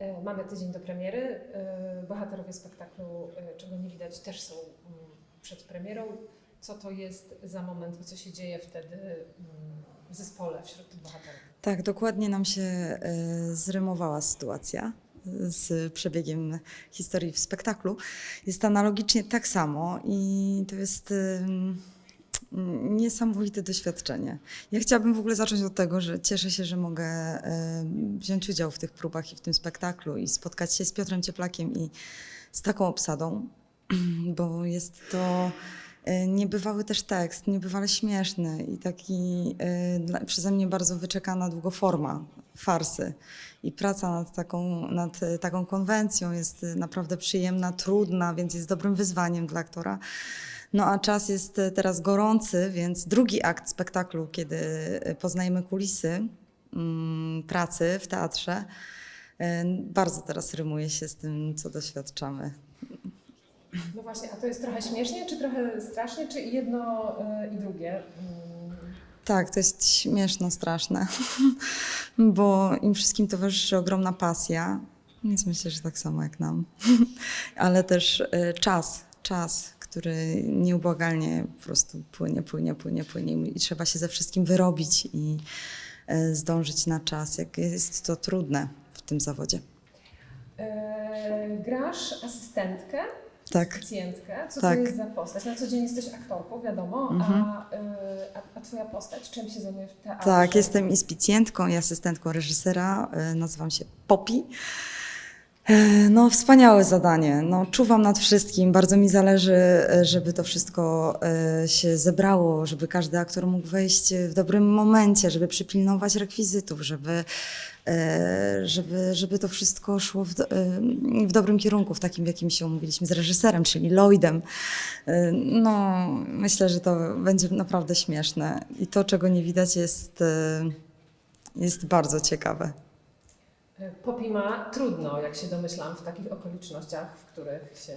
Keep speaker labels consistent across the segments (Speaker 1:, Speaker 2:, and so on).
Speaker 1: E, Mamy tydzień do premiery. E, Bohaterowie spektaklu, e, czego nie widać, też są mm, przed premierą. Co to jest za moment i co się dzieje wtedy mm, w zespole wśród tych bohaterów?
Speaker 2: Tak, dokładnie nam się zrymowała sytuacja z przebiegiem historii w spektaklu. Jest analogicznie tak samo i to jest niesamowite doświadczenie. Ja chciałabym w ogóle zacząć od tego, że cieszę się, że mogę em, wziąć udział w tych próbach i w tym spektaklu i spotkać się z Piotrem Cieplakiem i z taką obsadą, bo jest to e, niebywały też tekst, niebywale śmieszny i taki e, przeze mnie bardzo wyczekana długoforma farsy. I praca nad taką, nad e, taką konwencją jest e, naprawdę przyjemna, trudna, więc jest dobrym wyzwaniem dla aktora. No a czas jest e, teraz gorący, więc drugi akt spektaklu, kiedy e, poznajemy kulisy mm, pracy w teatrze, e, bardzo teraz rymuje się z tym, co doświadczamy.
Speaker 1: No właśnie, a to jest trochę śmiesznie, czy trochę strasznie, czy jedno i drugie? Mm,
Speaker 2: Tak, to jest śmieszno, straszne, bo im wszystkim towarzyszy ogromna pasja, więc myślę, że tak samo jak nam, ale też czas, czas, który nieubłagalnie po prostu płynie, płynie, płynie, płynie i trzeba się ze wszystkim wyrobić i e, zdążyć na czas, jak jest to trudne w tym zawodzie.
Speaker 1: E, grasz asystentkę,
Speaker 2: Tak.
Speaker 1: pacjentkę. Co
Speaker 2: Tak.
Speaker 1: to jest za postać? Na co dzień jesteś aktorką, wiadomo,
Speaker 2: Mhm.
Speaker 1: a, e, a, a twoja postać czym się zajmuje w teatrze?
Speaker 2: Tak, jestem inspicjentką i asystentką reżysera. e, Nazywam się Popi. E, No, wspaniałe zadanie. No, czuwam nad wszystkim. Bardzo mi zależy, e, żeby to wszystko e, się zebrało, żeby każdy aktor mógł wejść w dobrym momencie, żeby przypilnować rekwizytów, żeby, żeby, żeby to wszystko szło w, do, w dobrym kierunku, w takim, w jakim się umówiliśmy z reżyserem, czyli Lloydem. No, myślę, że to będzie naprawdę śmieszne. I to, czego nie widać, jest, jest bardzo ciekawe.
Speaker 1: E, Popi ma trudno, jak się domyślam, w takich okolicznościach, w których się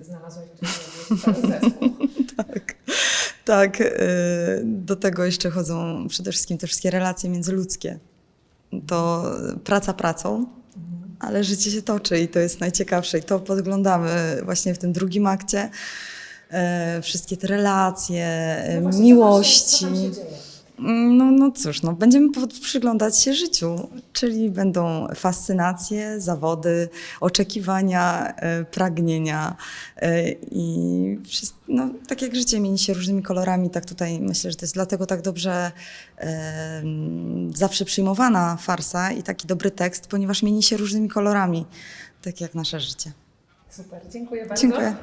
Speaker 1: y, znalazłeś, w zespół.
Speaker 2: Tak, tak. y, Do tego jeszcze chodzą przede wszystkim te wszystkie relacje międzyludzkie. To praca pracą, ale życie się toczy i to jest najciekawsze. I to podglądamy właśnie w tym drugim akcie. E, Wszystkie te relacje, e,
Speaker 1: No właśnie,
Speaker 2: miłości.
Speaker 1: Co tam się, co tam się dzieje?
Speaker 2: No, no cóż, no, będziemy przyglądać się życiu, czyli będą fascynacje, zawody, oczekiwania, e, pragnienia e, i wszystko, no, tak jak życie mieni się różnymi kolorami, tak tutaj myślę, że to jest dlatego tak dobrze e, zawsze przyjmowana farsa i taki dobry tekst, ponieważ mieni się różnymi kolorami, tak jak nasze życie.
Speaker 1: Super, dziękuję bardzo.
Speaker 2: Dziękuję.